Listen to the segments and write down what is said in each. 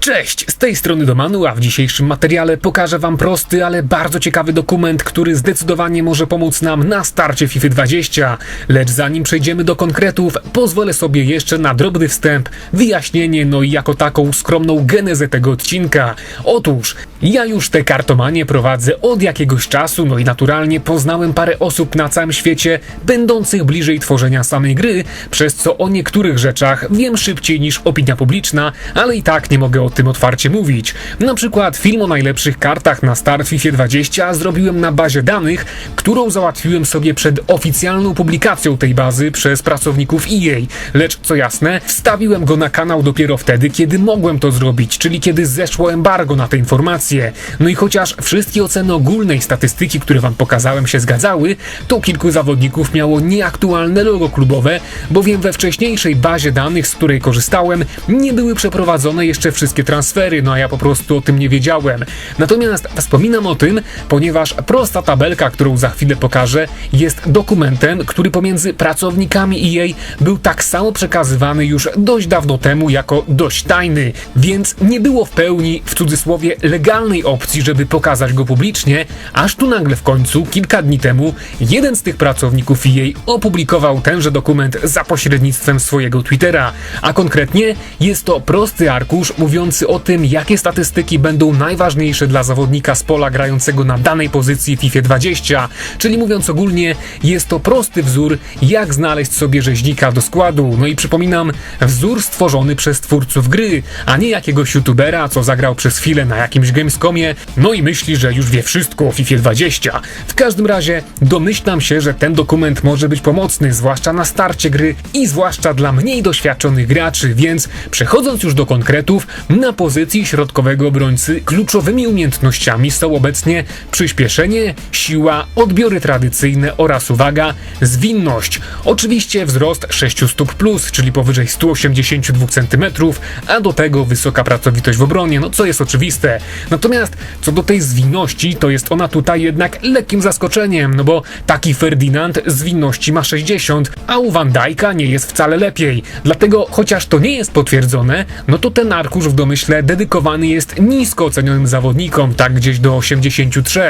Cześć, z tej strony Domanu, a w dzisiejszym materiale pokażę Wam prosty, ale bardzo ciekawy dokument, który zdecydowanie może pomóc nam na starcie FIFA 20. Lecz zanim przejdziemy do konkretów, pozwolę sobie jeszcze na drobny wstęp, wyjaśnienie, no i jako taką skromną genezę tego odcinka. Otóż, ja już te kartomanie prowadzę od jakiegoś czasu, no i naturalnie poznałem parę osób na całym świecie, będących bliżej tworzenia samej gry, przez co o niektórych rzeczach wiem szybciej niż opinia publiczna, ale i tak nie mogę o tym otwarcie mówić. Na przykład film o najlepszych kartach na start FIFA 20 zrobiłem na bazie danych, którą załatwiłem sobie przed oficjalną publikacją tej bazy przez pracowników EA. Lecz co jasne, wstawiłem go na kanał dopiero wtedy, kiedy mogłem to zrobić, czyli kiedy zeszło embargo na te informacje. No i chociaż wszystkie oceny ogólnej statystyki, które wam pokazałem się zgadzały, to kilku zawodników miało nieaktualne logo klubowe, bowiem we wcześniejszej bazie danych, z której korzystałem, nie były przeprowadzone jeszcze wszystkie transfery, no a ja po prostu o tym nie wiedziałem. Natomiast wspominam o tym, ponieważ prosta tabelka, którą za chwilę pokażę, jest dokumentem, który pomiędzy pracownikami EA był tak samo przekazywany już dość dawno temu jako dość tajny, więc nie było w pełni, w cudzysłowie, legalnej opcji, żeby pokazać go publicznie, aż tu nagle w końcu, kilka dni temu, jeden z tych pracowników EA opublikował tenże dokument za pośrednictwem swojego Twittera, a konkretnie jest to prosty arkusz mówiący o tym, jakie statystyki będą najważniejsze dla zawodnika z pola grającego na danej pozycji FIFA 20, czyli mówiąc ogólnie, jest to prosty wzór, jak znaleźć sobie rzeźnika do składu. No i przypominam, wzór stworzony przez twórców gry, a nie jakiegoś youtubera, co zagrał przez chwilę na jakimś Gamescomie, no i myśli, że już wie wszystko o FIFA 20. W każdym razie domyślam się, że ten dokument może być pomocny, zwłaszcza na starcie gry i zwłaszcza dla mniej doświadczonych graczy, więc przechodząc już do konkretów, na pozycji środkowego obrońcy kluczowymi umiejętnościami są obecnie przyspieszenie, siła, odbiory tradycyjne oraz uwaga, zwinność. Oczywiście wzrost 6 stóp plus, czyli powyżej 182 cm, a do tego wysoka pracowitość w obronie, no co jest oczywiste. Natomiast co do tej zwinności, to jest ona tutaj jednak lekkim zaskoczeniem, no bo taki Ferdinand zwinności ma 60, a u Van Dijk'a nie jest wcale lepiej. Dlatego chociaż to nie jest potwierdzone, no to ten arkusz w domyśle dedykowany jest nisko ocenionym zawodnikom, tak gdzieś do 83,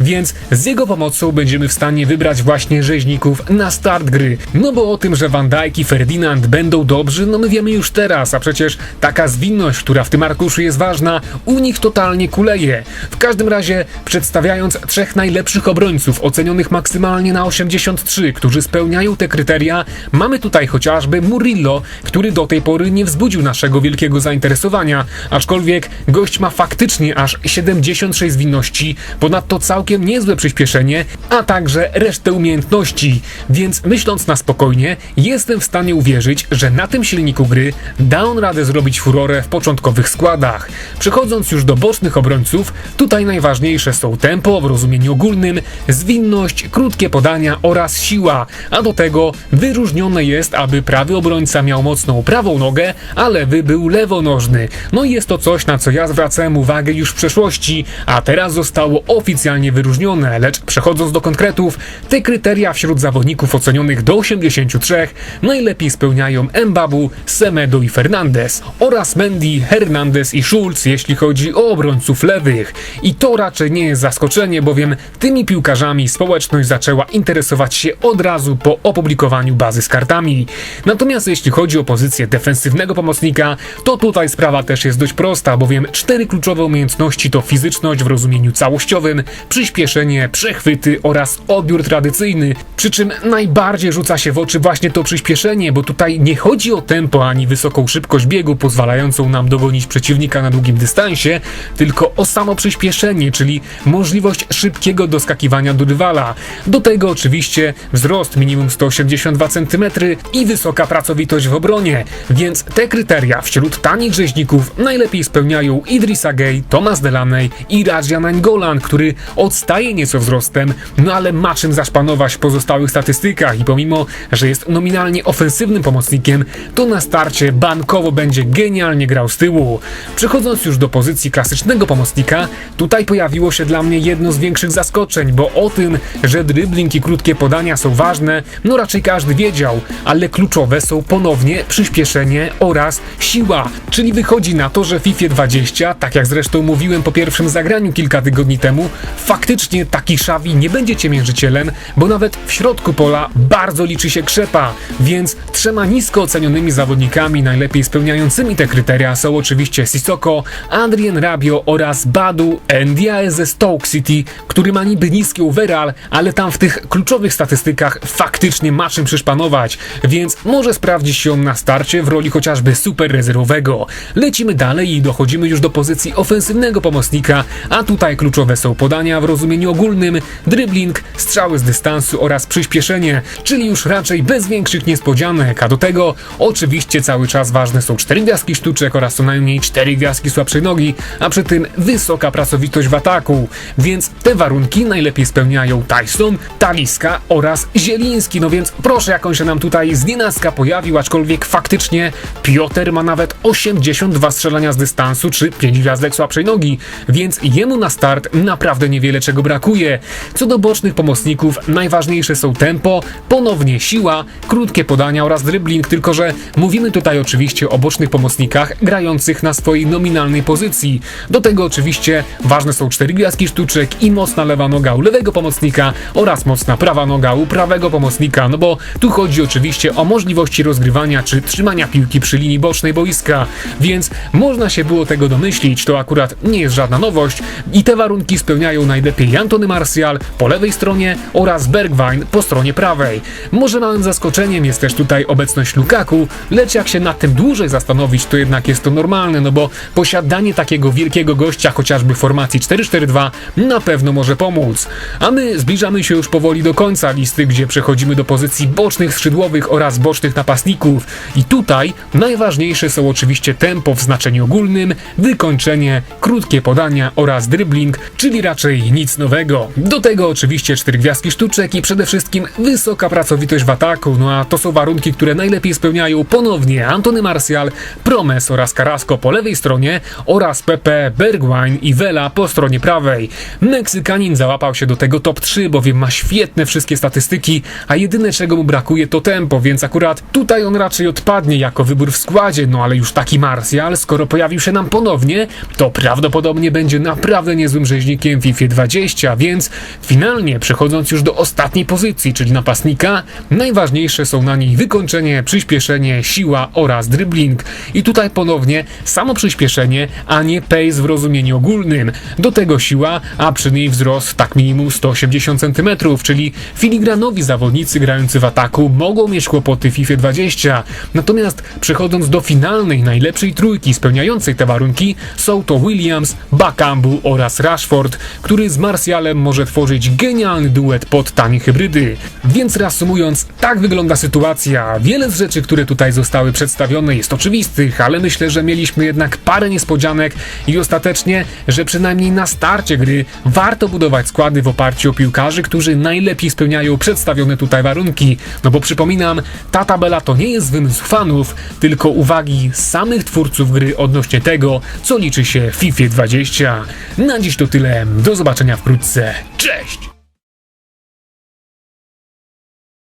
więc z jego pomocą będziemy w stanie wybrać właśnie rzeźników na start gry. No bo o tym, że Van Dijk i Ferdinand będą dobrzy, no my wiemy już teraz, a przecież taka zwinność, która w tym arkuszu jest ważna, u nich totalnie kuleje. W każdym razie, przedstawiając trzech najlepszych obrońców ocenionych maksymalnie na 83, którzy spełniają te kryteria, mamy tutaj chociażby Murillo, który do tej pory nie wzbudził naszego wielkiego zainteresowania, aczkolwiek gość ma faktycznie aż 76 zwinności, ponadto całkiem niezłe przyspieszenie, a także resztę umiejętności, więc myśląc na spokojnie, jestem w stanie uwierzyć, że na tym silniku gry da on radę zrobić furorę w początkowych składach. Przechodząc już do bocznych obrońców, tutaj najważniejsze są tempo w rozumieniu ogólnym, zwinność, krótkie podania oraz siła, a do tego wyróżnione jest, aby prawy obrońca miał mocną prawą nogę, a lewy był lewonożny. No i jest to coś, na co ja zwracałem uwagę już w przeszłości, a teraz zostało oficjalnie wyróżnione, lecz przechodząc do konkretów, te kryteria wśród zawodników ocenionych do 83 najlepiej spełniają Mbabu, Semedo i Fernandez oraz Mendy, Hernandez i Schulz, jeśli chodzi o obrońców lewych. I to raczej nie jest zaskoczenie, bowiem tymi piłkarzami społeczność zaczęła interesować się od razu po opublikowaniu bazy z kartami. Natomiast jeśli chodzi o pozycję defensywnego pomocnika, to tutaj sprawa też jest dość prosta, bowiem cztery kluczowe umiejętności to fizyczność w rozumieniu całościowym, przyspieszenie, przechwyty oraz odbiór tradycyjny. Przy czym najbardziej rzuca się w oczy właśnie to przyspieszenie, bo tutaj nie chodzi o tempo ani wysoką szybkość biegu pozwalającą nam dogonić przeciwnika na długim dystansie, tylko o samo przyspieszenie, czyli możliwość szybkiego doskakiwania do rywala. Do tego oczywiście wzrost minimum 182 cm i wysoka pracowitość w obronie, więc te kryteria wśród tanich rzeźników najlepiej spełniają Idrissa Gay, Thomas Delaney i Raja Nainggolan, który odstaje nieco wzrostem, no ale ma czym zaszpanować w pozostałych statystykach i pomimo, że jest nominalnie ofensywnym pomocnikiem, to na starcie bankowo będzie genialnie grał z tyłu. Przechodząc już do pozycji klasycznego pomocnika, tutaj pojawiło się dla mnie jedno z większych zaskoczeń, bo o tym, że dribbling i krótkie podania są ważne, no raczej każdy wiedział, ale kluczowe są ponownie przyspieszenie oraz siła, czyli wychodzi na to, że FIFA 20, tak jak zresztą mówiłem po pierwszym zagraniu kilka tygodni temu, faktycznie taki Xavi nie będzie cię mierzycielem, bo nawet w środku pola bardzo liczy się krzepa, więc trzema nisko ocenionymi zawodnikami, najlepiej spełniającymi te kryteria są oczywiście Sissoko, Adrien Rabio oraz Badu Ndiaye ze Stoke City, który ma niby niski overall, ale tam w tych kluczowych statystykach faktycznie ma czym przyszpanować, więc może sprawdzić się on na starcie w roli chociażby super rezerwowego. Lecimy dalej i dochodzimy już do pozycji ofensywnego pomocnika, a tutaj kluczowe są podania w rozumieniu ogólnym, dribbling, strzały z dystansu oraz przyspieszenie, czyli już raczej bez większych niespodzianek, a do tego oczywiście cały czas ważne są 4 gwiazdki sztuczek oraz co najmniej 4 gwiazdki słabszej nogi, a przy tym wysoka pracowitość w ataku, więc te warunki najlepiej spełniają Tyson, Taliska oraz Zieliński, no więc proszę jak on się nam tutaj z nienacka pojawił, aczkolwiek faktycznie Piotr ma nawet 82 strzelania z dystansu czy 5 gwiazdek słabszej nogi, więc jemu na start naprawdę niewiele czego brakuje. Co do bocznych pomocników, najważniejsze są tempo, ponownie siła, krótkie podania oraz dribbling, tylko że mówimy tutaj oczywiście o bocznych pomocnikach grających na swojej nominalnej pozycji. Do tego oczywiście ważne są cztery gwiazdki sztuczek i mocna lewa noga u lewego pomocnika oraz mocna prawa noga u prawego pomocnika, no bo tu chodzi oczywiście o możliwości rozgrywania czy trzymania piłki przy linii bocznej boiska, więc można się było tego domyślić, to akurat nie jest żadna nowość i te warunki spełniają najlepiej Antony Martial po lewej stronie oraz Bergwijn po stronie prawej. Może małym zaskoczeniem jest też tutaj obecność Lukaku, lecz jak się nad tym dłużej zastanowić, to jednak jest to normalne, no bo posiadanie takiego wielkiego gościa, chociażby w formacji 4-4-2, na pewno może pomóc. A my zbliżamy się już powoli do końca listy, gdzie przechodzimy do pozycji bocznych skrzydłowych oraz bocznych napastników. I tutaj najważniejsze są oczywiście tempo w znaczeniu ogólnym, wykończenie, krótkie podania oraz dribbling, czyli raczej nic nowego. Do tego oczywiście cztery gwiazdki sztuczek i przede wszystkim wysoka pracowitość w ataku, no a to są warunki, które najlepiej spełniają ponownie Antony Martial, Promes oraz Carrasco po lewej stronie oraz Pepe, Bergwijn i Vela po stronie prawej. Meksykanin załapał się do tego top 3, bowiem ma świetne wszystkie statystyki, a jedyne czego mu brakuje to tempo, więc akurat tutaj on raczej odpadnie jako wybór w składzie, no ale już taki Martial, skoro pojawił się nam ponownie, to prawdopodobnie będzie naprawdę niezłym rzeźnikiem w FIFA 20, więc finalnie przechodząc już do ostatniej pozycji, czyli napastnika, najważniejsze są na niej wykończenie, przyspieszenie, siła oraz dribbling. I tutaj ponownie samo przyspieszenie, a nie pace w rozumieniu ogólnym. Do tego siła, a przy niej wzrost tak minimum 180 cm, czyli filigranowi zawodnicy grający w ataku mogą mieć kłopoty w FIFA 20. Natomiast przechodząc do finalnej, najlepszej trójki spełniającej te warunki, są to Williams, Bakambu oraz Rashford, który z Martialem może tworzyć genialny duet pod tanie hybrydy. Więc reasumując, tak wygląda sytuacja. Wiele z rzeczy, które tutaj zostały przedstawione jest oczywistych, ale myślę, że mieliśmy jednak parę niespodzianek i ostatecznie, że przynajmniej na starcie gry warto budować składy w oparciu o piłkarzy, którzy najlepiej spełniają przedstawione tutaj warunki. No bo przypominam, ta tabela to nie jest wymysł fanów, tylko uwagi samych twórców gry odnośnie tego, co liczy się w FIFA 20. Na dziś to tyle. Do zobaczenia wkrótce. Cześć!